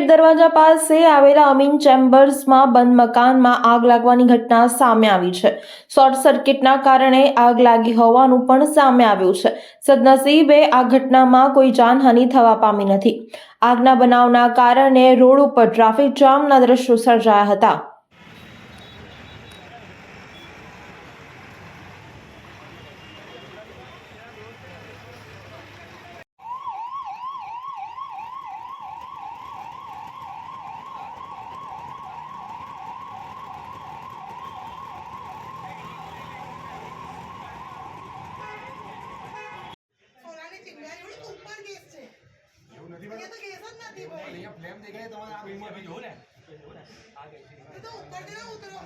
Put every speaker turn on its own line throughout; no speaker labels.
Market દરવાજા પાસે આવેલા અમીન ચેમ્બર્સમાં બંધ મકાનમાં આગ લાગવાની ઘટના સામે આવી છે. શોર્ટ સર્કિટના કારણે આગ લાગી હોવાનું પણ સામે આવ્યું છે. સદનસીબે આ ઘટનામાં કોઈ જાનહાનિ થવા પામી નથી. આગના બનાવના કારણે રોડ ઉપર ટ્રાફિક જામના દ્રશ્યો સર્જાયા હતા.
એવું નથી
એ તો કેસ જ નથી ભાઈ.
અહીંયા ફ્લેમ દેખાય તમારે આ રૂમમાં બી જોવો ને.
એ તો ઉપરથી ના ઉતરો.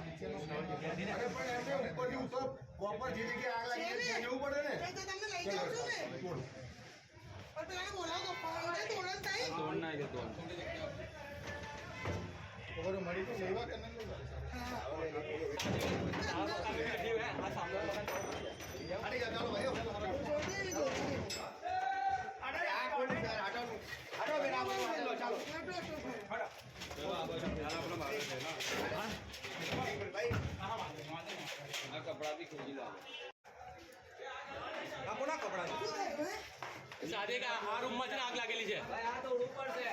અરે પણ એમને ઉપરથી ઉતરો. પ્રોપર જે જગ્યાએ આગ લાગી છે જવું પડે ને.
તો તમને લઈ જાઉં છું ને? પણ પેલાને બોલાવો તો. ફોન તોડન થાય
ખબર મળી તો સેવા કરને અરે યાર, ચાલો ભાઈ, હવે તમારા-
જોડે એવી જોડે
અરે આ કોઈ નહીં, યાર, આટો- આટો બેન, આ બધું વાંચી લો, ચાલો.
આટલો આટલો ભાઈ.
આપો ના કપડા
શું થયું, હે?
સાદે કે આ રૂમમાં છે આગ લાગેલી છે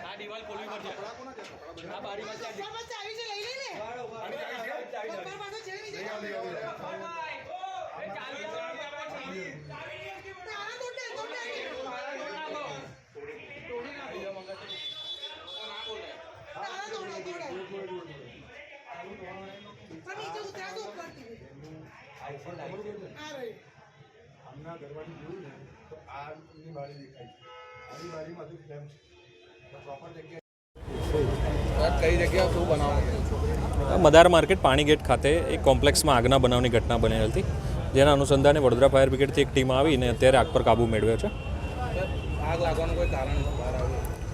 આ દિવાલ ખોલવી પડશે આ છે
પપ્પા પાસે આવી છે લઈ લઈ ને પપ્પા પાસે છે નહીં છે
લઈ આવો, લઈ આવો.
તારા તોડે તોડે તારા તોડે તોડે પણ નીચે ઉતરા તો ઉપરથી આ રહી
આમના દરવાજે જોયું ને તો આની બારી દેખાય છે. આની બારીમાં હજુ ફ્લેમ છે. પ્રોપર
કઈ જગ્યા શું
મદાર માર્કેટ પાણીગેટ ખાતે એક કોમ્પ્લેક્સમાં આગના બનાવની ઘટના બનેલ હતી જેના અનુસંધાને વડોદરા ફાયર બ્રિગેડથી એક ટીમ આવીને અત્યારે આગ પર કાબૂ મેળવ્યો છે.
આગ લાગવાનું કોઈ કારણ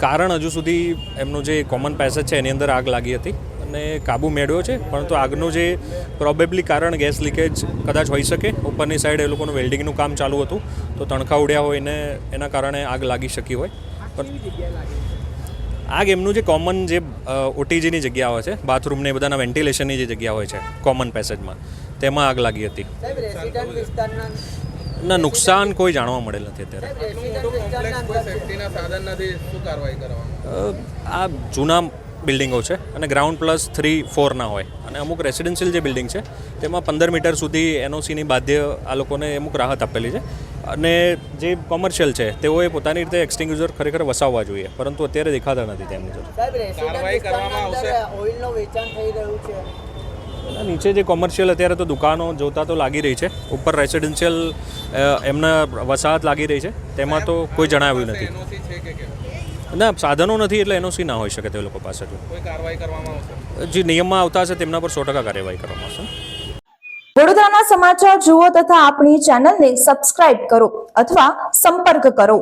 કારણ હજુ સુધી એમનું જે કોમન પેસેજ છે એની અંદર આગ લાગી હતી. અને કાબૂ મેળવ્યો છે પરંતુ આગનું જે પ્રોબેબલી કારણ ગેસ લીકેજ કદાચ હોઈ શકે ઉપરની સાઈડ એ લોકોનું વેલ્ડિંગનું કામ ચાલુ હતું તો તણખા ઉડ્યા હોય ને એના કારણે આગ લાગી શકી હોય. પણ આગ એમનું જે કોમન જે ઓટીજીની જગ્યા હોય છે બાથરૂમને એ બધાના વેન્ટિલેશનની જે જગ્યા હોય છે કોમન પેસેજમાં તેમાં આગ લાગી હતી. ના નુકસાન કોઈ જાણવા મળેલ નથી અત્યારે.
રેસિડન્ટ વિસ્તારના
કોઈ
અંદર
સેફટીના સાધન નથી શું કાર્યવાહી કરવાનું?
અ, આ જૂના બિલ્ડિંગો છે અને ગ્રાઉન્ડ પ્લસ થ્રી ફોરના હોય. અને અમુક રેસિડેન્શિયલ જે બિલ્ડિંગ છે તેમાં પંદર મીટર સુધી એનઓસીની બાધ્ય આ લોકોને અમુક રાહત આપેલી છે. અને જે કોમર્શિયલ છે તેઓએ પોતાની રીતે એક્સટિંગ્યુઝર ખરેખર વસાવવા જોઈએ પરંતુ અત્યારે દેખાતા નથી તેમની અને નીચે જે કોમર્શિયલ અત્યારે તો દુકાનો જોતા તો લાગી રહી છે. ઉપર રેસિડેન્શિયલ એમના વસાહત લાગી રહી છે. તેમાં તો કોઈ જણાવ્યું નથી.
એનઓસી છે કે કેમ?
ના સાધનો નથી એટલે એનઓસી ના હોઈ શકે તે લોકો પાસે જો
કોઈ કાર્યવાહી કરવામાં આવશે?
જે નિયમમાં આવતા હશે તેમના પર સો ટકા કાર્યવાહી કરવામાં આવશે.
વડોદરાના સમાચાર જુઓ તથા આપણી ચેનલને સબસ્ક્રાઇબ કરો અથવા સંપર્ક કરો.